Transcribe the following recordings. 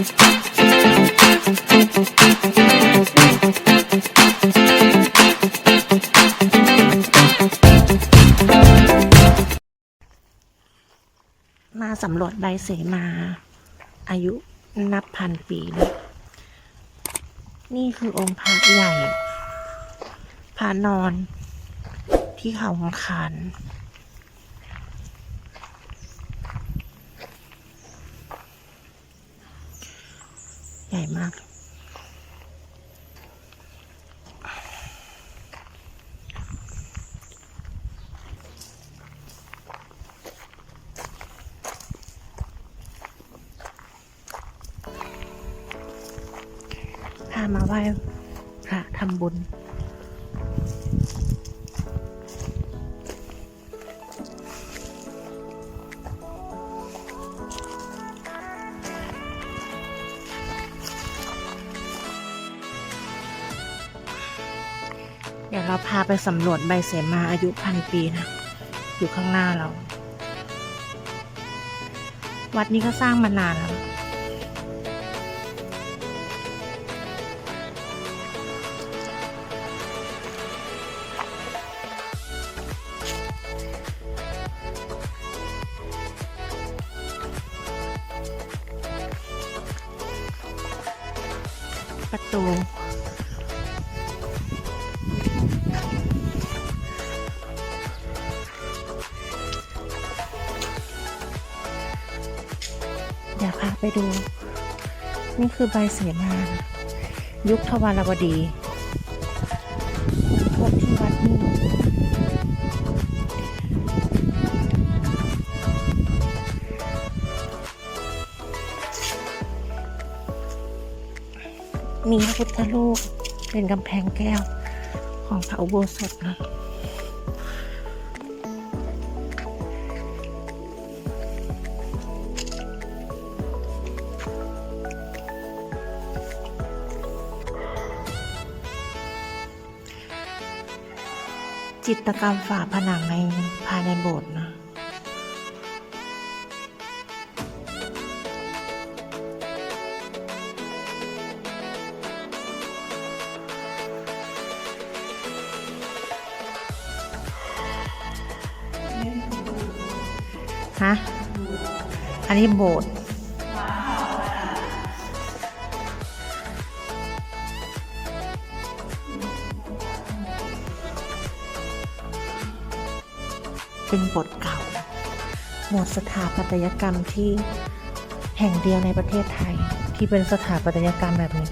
มาสำรวจใบเสมา อายุนับพันปีเลยนี่คือองค์พระใหญ่พระนอนที่เขาของคาน ญ่มากพามาไหว้พระทำบุญ เดี๋ยวเราพาไปสำรวจใบเสมาอายุพันปีนะ อยู่ข้างหน้าเรา วัดนี้ก็สร้างมานานแล้วประตู ไปดู นี่คือใบเสมายุคทวารวดีพบที่วัดนี่มีพระพุทธรูปเป็นกำแพงแก้วของพระอุโบสถนะ จิตกรรมฝาผนังในภายในโบสถ์นะ ฮะ อันนี้โบสถ์ เป็นโบสถ์เก่าหมดสถาปัตยกรรมที่แห่งเดียวในประเทศไทย ที่เป็นสถาปัตยกรรมแบบนี้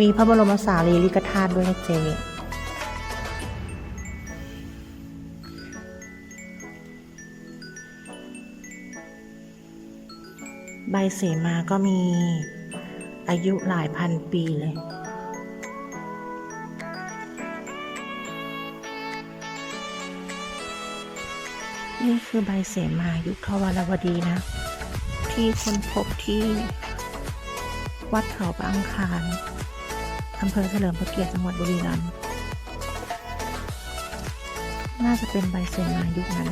มีพระบรมสารีริกธาตุด้วยนะเจใบเสมาก็มี อายุหลายพันปีเลย นี่คือใบเสมายุคทวารวดีนะ ที่ค้นพบที่วัดเขาบางคารอำเภอเฉลิมพระเกียรติจังหวัดบุรีรัมย์น่าจะเป็นใบเสมายุคนั้น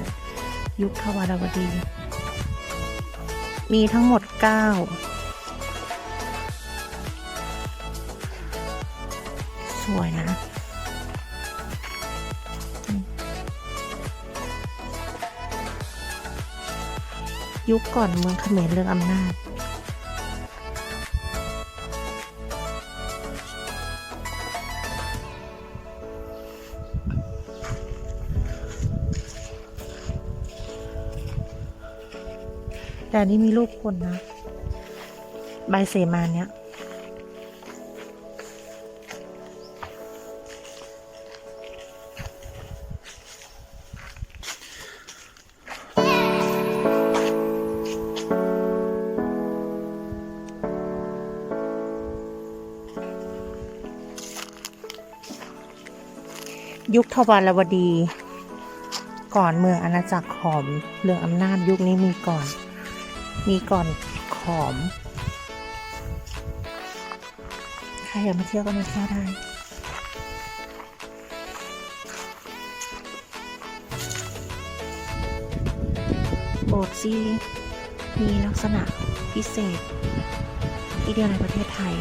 ยุคทวารวดี มีทั้งหมด 9 สวยนะยุคก่อนเมืองเขมรเรื่องอำนาจ แต่นี้มีรูปคนนะ ใบเสมาเนี้ย ยุคทวารวดี ก่อนเมืองอาณาจักรขอมเรื่องอำนาจยุคนี้มีก่อน มีก่อนขอมใครอยากมาเที่ยวก็มาเที่ยวได้โบสถ์ที่มีลักษณะพิเศษที่เดียวในประเทศไทย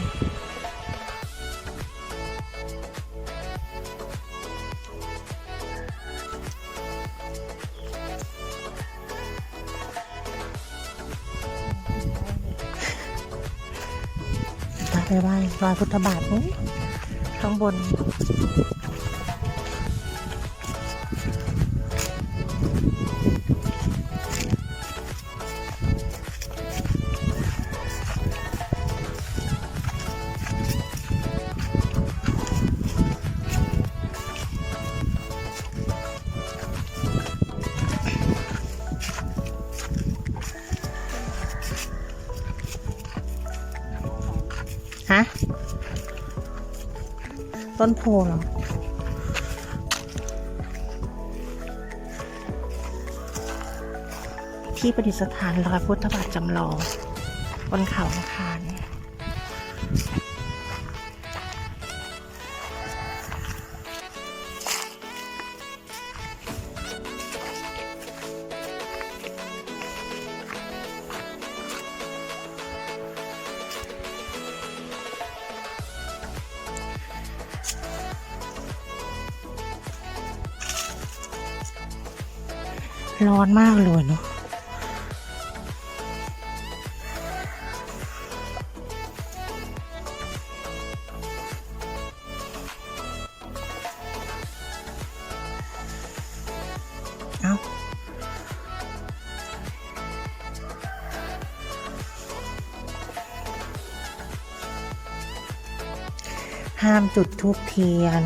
ไปไหว้รอยพุทธบาทนู้นข้างบน ต้นโพเหรอที่ประดิษฐานรอยพุทธบาทจำลองบนเขาอังคาร ร้อนมากเลยเนาะเอาห้ามจุดทูบเทียน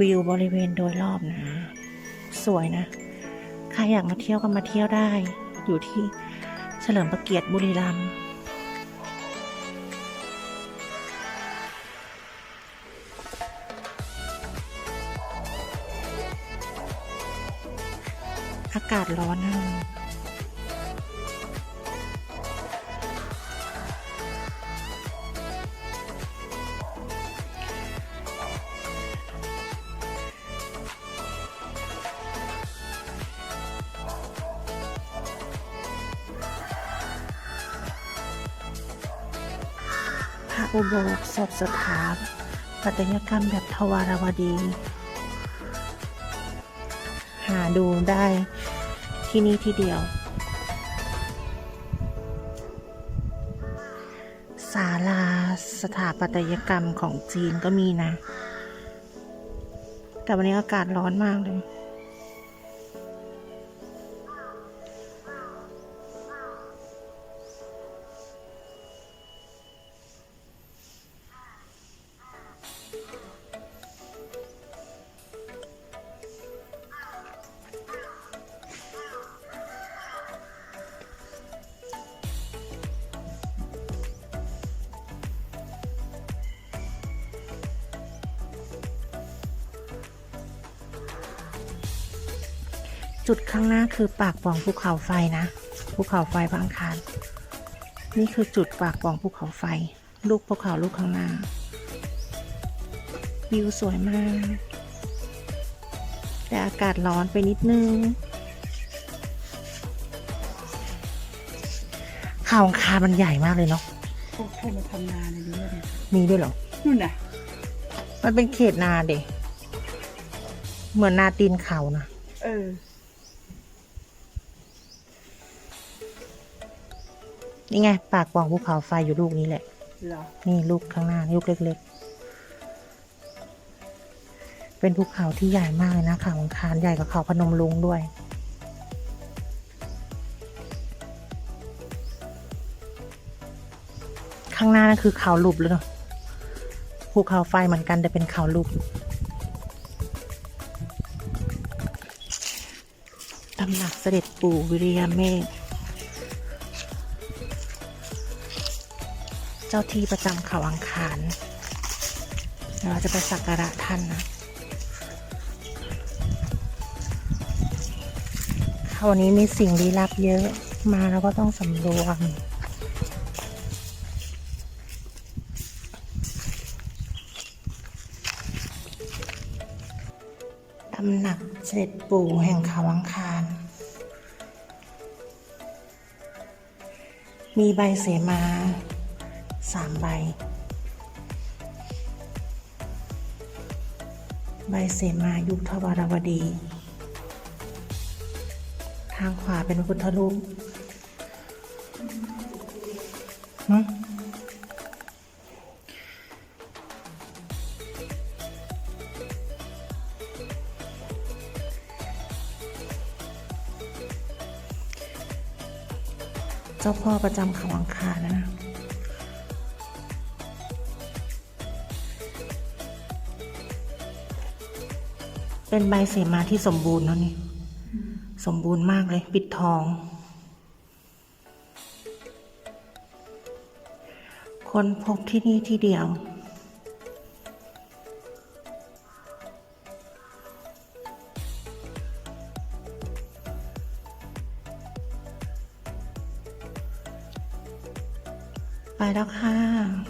วิวบริเวณโดยรอบนะ สวยนะ ใครอยากมาเที่ยวก็มาเที่ยวได้ อยู่ที่เฉลิมพระเกียรติบุรีรัมย์อากาศร้อนนะ พระอุโบสถสถานปัตยกรรมแบบทวารวดี หาดูได้ที่นี่ที่เดียว ศาลาสถาปัตยกรรมของจีนก็มีนะ แต่วันนี้อากาศร้อนมากเลย จุดข้างหน้าคือปากปล่องภูเขาไฟนะภูเขาไฟบางคาร นี่คือจุดปากปล่องภูเขาไฟ ลูกภูเขาลูกข้างหน้า วิวสวยมาก แต่อากาศร้อนไปนิดนึงเขาอังคารมันใหญ่มากเลยเนาะพวกพวกมาทำงานในนี้เนี่ยมีด้วยเหรอนู่นน่ะ มันเป็นเขตนาเด็เหมือนนาตีนเขานะเออ นี่ไง ปากปล่องภูเขาไฟอยู่ลูกนี้แหละ เหรอนี่ลูกข้างหน้าลูกเล็ก ๆ เป็นภูเขาที่ใหญ่มากเลยนะเขาอังคารใหญ่กว่าเขาพนมลุงด้วย ข้างหน้านั่นคือเขาลูบเลยเนาะภูเขาไฟเหมือนกันแต่เป็นเขาลูบตำหนักเสด็จปู่วิริยเมธ เจ้าที่ประจำเขาอังคารเราจะไปสักการะท่านนะวันนี้มีสิ่งลี้ลับเยอะมาแล้วก็ต้องสำรวมตำหนักเสด็จปู่แห่งเขาอังคาร มีใบเสมา สามใบ ใบเสมายุคทวารวดี ทางขวาเป็นพระพุทธรูปเจ้าพ่อประจำเขาอังคารนะ เป็นใบเสมาที่สมบูรณ์แล้วนี่ สมบูรณ์มากเลย ปิดทอง คนพบที่นี่ที่เดียว ไปแล้วค่ะ